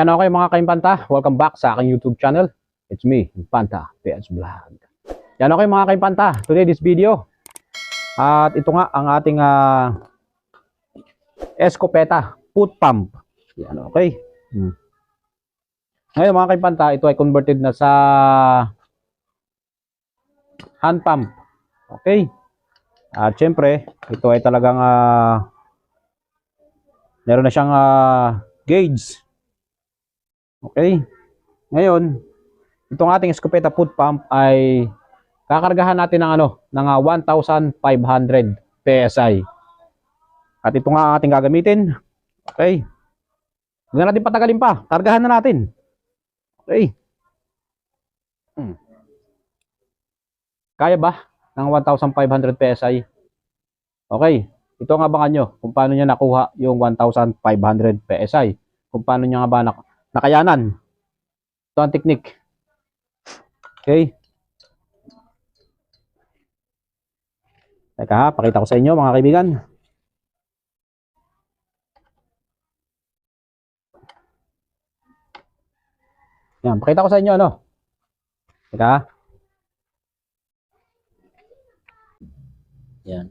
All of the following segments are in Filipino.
Yan okay mga kaimpanta, welcome back sa aking YouTube channel. It's me, Impanta PS Vlog. Yan okay mga kaimpanta, today this video. At ito nga ang ating ah, Escopeta foot pump. Yan okay. Hmm. Ngayon mga kaimpanta, ito ay converted na sa hand pump. Okay. At syempre, ito ay talagang ah, meron na siyang ah, gauge. Okay. Ngayon, itong ating escopeta foot pump ay kakargahan natin ng ano, ng ah, 1,500 PSI. At ito nga ang ating gagamitin. Okay. Huwag na natin patagalin pa. Kargahan na natin. Okay. Hmm. Kaya ba ng 1,500 PSI? Okay. Ito ang abangan nyo kung paano niya nakuha yung 1,500 PSI. Kung paano niya nga ba nak- nakayanan. Ito ang technique. Okay. Teka ha, pakita ko sa inyo mga kaibigan. Yan, pakita ko sa inyo ano. Teka ha. Yan.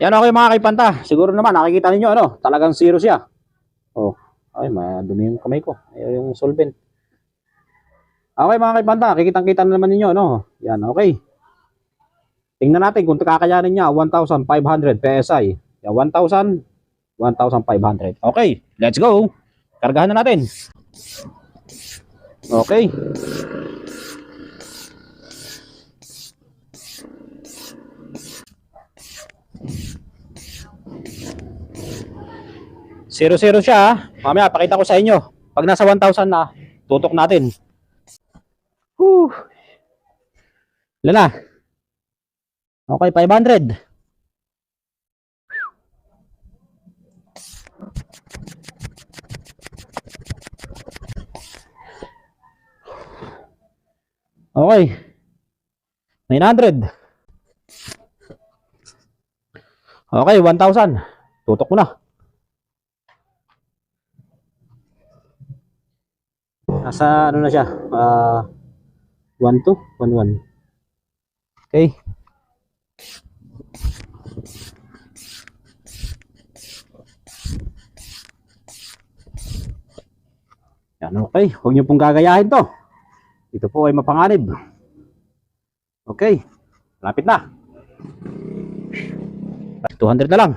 Yan okay mga kaipanta. Siguro naman nakikita ninyo ano, talagang zero siya. Oh, ay madumi yung kamay ko. Ay, yung solvent. Okay mga kaipanta, kikitang-kita na naman ninyo ano. Yan, okay. Tingnan natin kung kakayanin niya 1,500 PSI. Yan, 1,000, 1,500. Okay, let's go. Kargahan na natin. Okay. Zero zero siya. ah. Mamaya pakita ko sa inyo. Pag nasa 1,000 na, tutok natin. Whew. Ilan na? Okay, 500. Okay. 900. Okay, 1,000. Tutok ko na. Nasa ano na siya? Ah, 1 to 1 1. Okay. Yan, okay. Huwag niyo pong gagayahin to. Ito po ay mapanganib. Okay. Lapit na. 200 na lang.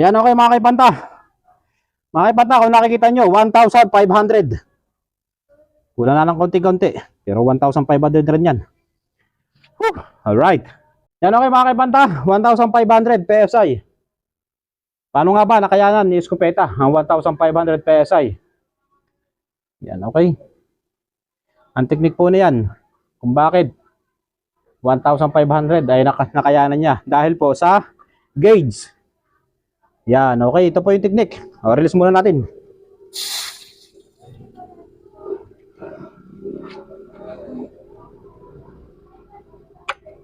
Yan okay mga kaipanta. Mga kaipanta, kung nakikita nyo, 1,500. Kulang na lang konti-konti. Pero 1,500 rin yan. Whew, alright. Yan okay mga kaipanta, 1,500 PSI. Paano nga ba nakayanan ni Escopeta ang 1,500 PSI? Yan okay. Ang technique po na yan, kung bakit 1,500 ay naka- nakayanan niya dahil po sa gauge. Yan, okay. Ito po yung technique. O, release muna natin.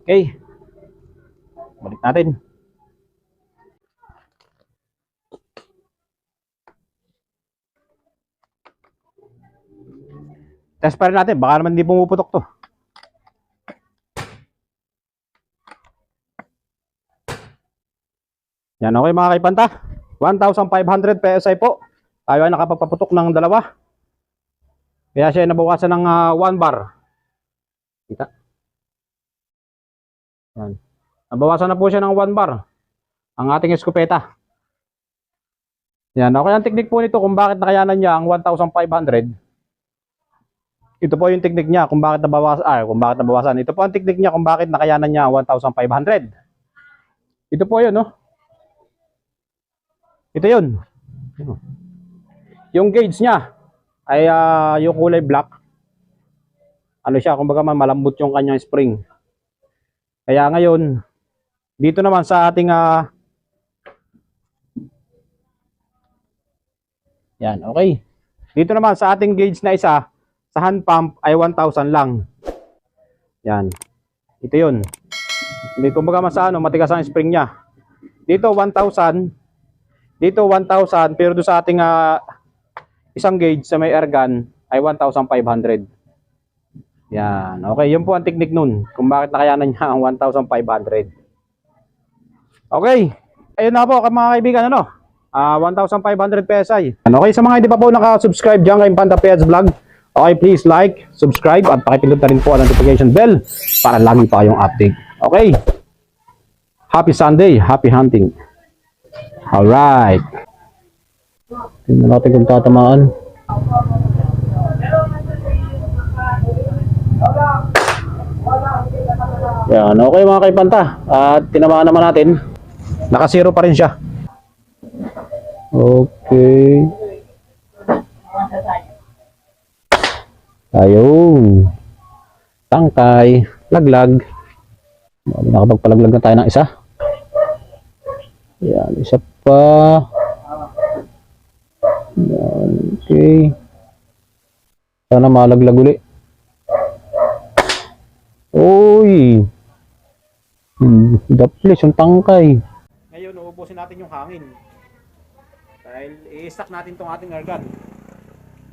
Okay. Balik natin. Test pa rin natin. Baka naman hindi pumuputok to. Yan okay mga kaipanta. 1,500 PSI po. Tayo ay nakapagpaputok ng dalawa. Kaya siya ay nabawasan ng 1 bar. Kita. Yan. Nabawasan na po siya ng 1 bar. Ang ating escopeta. Yan. Okay ang technique po nito kung bakit nakayanan niya ang 1,500. Ito po yung technique niya kung bakit nabawasan. Ah, kung bakit nabawasan. Ito po ang technique niya kung bakit nakayanan niya ang 1,500. Ito po yun, no? Ito yun. Yung gauge niya ay ah, yung kulay black. Ano siya, kumbaga malambot yung kanyang spring. Kaya ngayon, dito naman sa ating ah, Yan, okay. Dito naman sa ating gauge na isa, sa hand pump ay 1,000 lang. Yan. Ito yun. Hindi kumbaga mas ano, matigas ang spring niya. Dito 1,000. Dito 1,000 pero doon sa ating ah, isang gauge sa may air ay 1,500. Yan. Okay, yun po ang technique nun. Kung bakit nakayanan niya ang 1,500. Okay. Ayun na po mga kaibigan ano. Ah, 1,500 PSI. Ano, Okay, sa mga hindi pa po naka-subscribe dyan kay Panda PS Vlog, okay, please like, subscribe, at pakipindot na rin po ang notification bell para lagi pa kayong update. Okay? Happy Sunday, happy hunting. Alright. Tingnan natin kung tatamaan. Yan, okay mga kaipanta. At tinamaan naman natin. Naka-zero pa rin siya. Okay. Ayun. Tangkay. Laglag. Nakapagpalaglag na tayo ng isa. Yan, isa pa. Yan, okay. Sana malaglag uli. Uy! Hmm, place, yung tangkay. Ngayon, uubusin natin yung hangin. Dahil i-stack natin tong ating argan.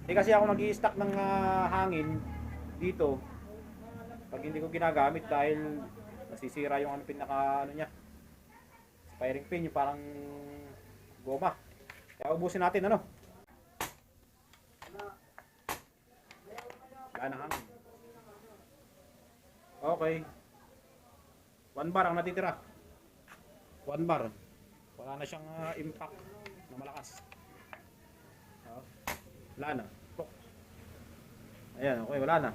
Hindi kasi ako nag stack ng ah, hangin dito. Pag hindi ko ginagamit dahil nasisira yung ano pinaka ano niya. Firing pin, yung parang goma. Kaya ubusin natin ano. Wala na. Okay. One bar ang natitira. One bar. Wala na siyang ah, impact na malakas. Oh. Wala na. Ayan, okay, wala na.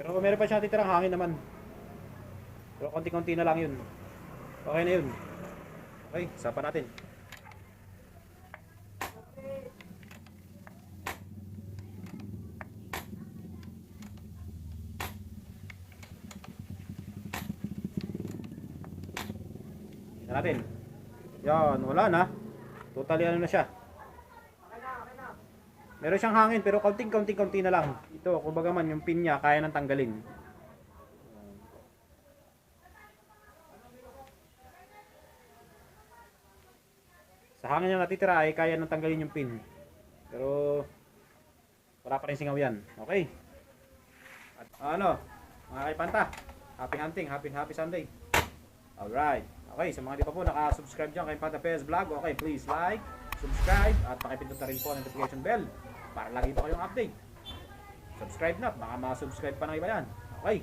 Pero meron pa siya titirang hangin naman. Pero konti-konti na lang yun. Okay na yun. Okay, sapa natin. Tingnan natin. Yan, wala na. Totally ano na siya. Meron siyang hangin pero kaunting-kaunting-kaunti na lang. Ito, kumbaga man yung pin niya kaya nang tanggalin. Sa hangin niya natitira ay kaya nang tanggalin yung pin. Pero wala pa rin singaw yan. Okay. At ano, mga kaipanta, happy hunting, happy happy Sunday. Alright. Okay, sa mga di pa po naka-subscribe dyan kay Panta Vlog, okay, please like, subscribe, at pakipindot na rin po ang notification bell para lagi pa kayong update. Subscribe na, baka ma-subscribe pa ng iba yan. Okay,